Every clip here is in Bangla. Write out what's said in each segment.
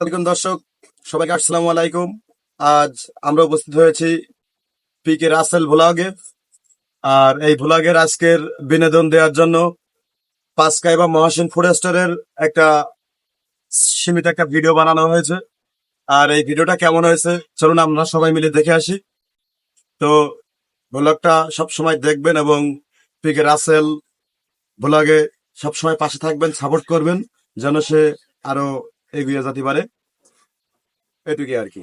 দর্শক, সবাইকে আসসালামু আলাইকুম। আজ আমরা উপস্থিত হয়েছি পি কে রাসেল ভ্লগে। আর এই ভ্লগের আজকের বিনোদন দেওয়ার জন্য পাঁচকাই বা মহাসিন ফুড স্টোরের একটা সীমিত একটা ভিডিও বানানো হয়েছে। আর এই ভিডিওটা কেমন হয়েছে, চলুন আমরা সবাই মিলে দেখে আসি। তো ভ্লগটা সবসময় দেখবেন এবং পি কে রাসেল ভ্লগে সবসময় পাশে থাকবেন, সাপোর্ট করবেন, যেন সে আরও এগিয়ে যেতে পারে এটুকুই আর কি।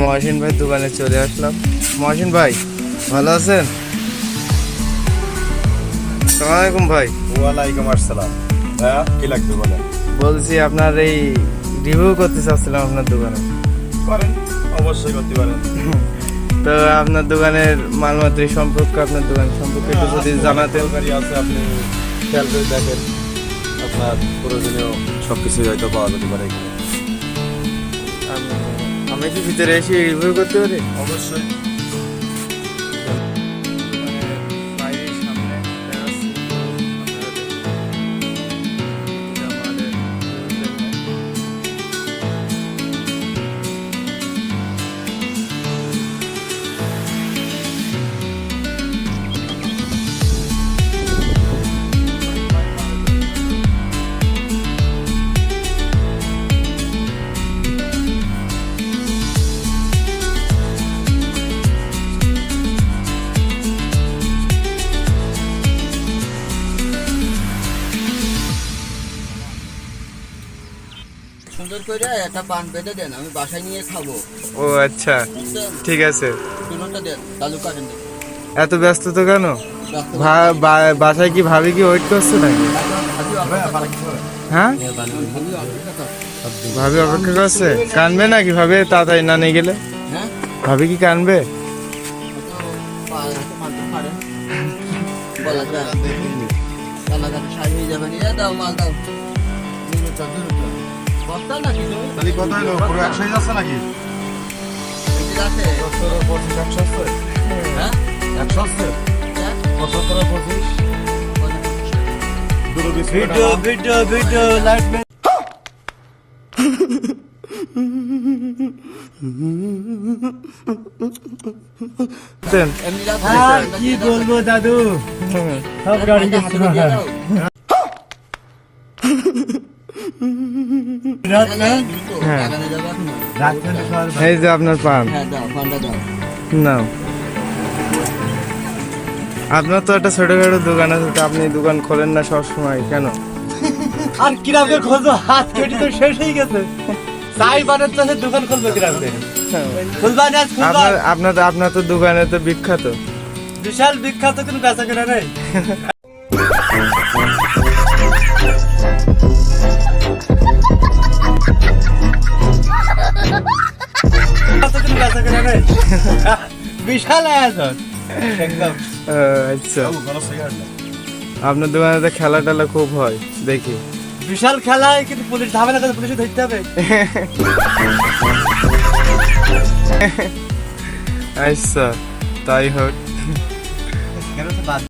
মহাসিন ভাই দোকানে চলে আসলাম। মহাসিন ভাই ভালো আছেন? সালামালাইকুম ভাই। ওয়ালাইকুম আসসালাম। হ্যাঁ কি লাগবে বলেন? বলছি আপনার এই রিভিউ করতে চাচ্ছিলাম আপনার দোকানে। পারেন অবশ্যই করতে পারেন। তো আপনার দোকানের মালমাত্রি সম্পর্কে আপনার দোকান সম্পর্কে একটু যদি জানাতে পারি আছে আপনি খেয়াল করে দেখেন। আপনার প্রয়োজনীয় সব কিছুই হয়তো পাওয়া যেতে পারে এখানে। আমি কি ভিতরে এসে রিভিউ করতে পারি? অবশ্যই। সুন্দর করে একটা পান বেঁধে দেন আমি বাসায় নিয়ে খাব ও আচ্ছা ঠিক আছে চুনোটা দেন চালু করেন এত ব্যস্ত তো কেন বাসায় কি ভাবি কি ওয়েট করছে নাকি হ্যাঁ ভাবি অপেক্ষা করছে কানবে নাকি ভাবে তাড়াতাড়ি না নিয়ে গেলে হ্যাঁ ভাবি কি কানবে বলা যায় তাহলে কত হলো পুরো একশোই যাচ্ছে নাকি? একশো হ্যাঁ একশো কি বলব দাদু? সব গাড়ি এই যে আপনার পান। হ্যাঁ নাও। আপনার তো একটা ছোটখাটো দোকান আছে তো আপনি দোকান খোলেন না সবসময় কেন? আর কিরামকে খোঁজ হাত কেটে তো শেষ হয়ে গেছে। চাই বানের তো দোকান খুলবো না আপনার আপনার তো- আপনার তো দোকানে তো বিখ্যাত। বিশাল বিখ্যাত কোনো বেচা কেনা নেই। বিশাল আয়োজন। একদম। আচ্ছা। আপনার দোকানে তো খেলা টেলা খুব হয় দেখি। বিশাল খেলায় কিন্তু পুলিশ ধাবে না পুলিশে ধরতে হবে। আচ্ছা তাই হোক।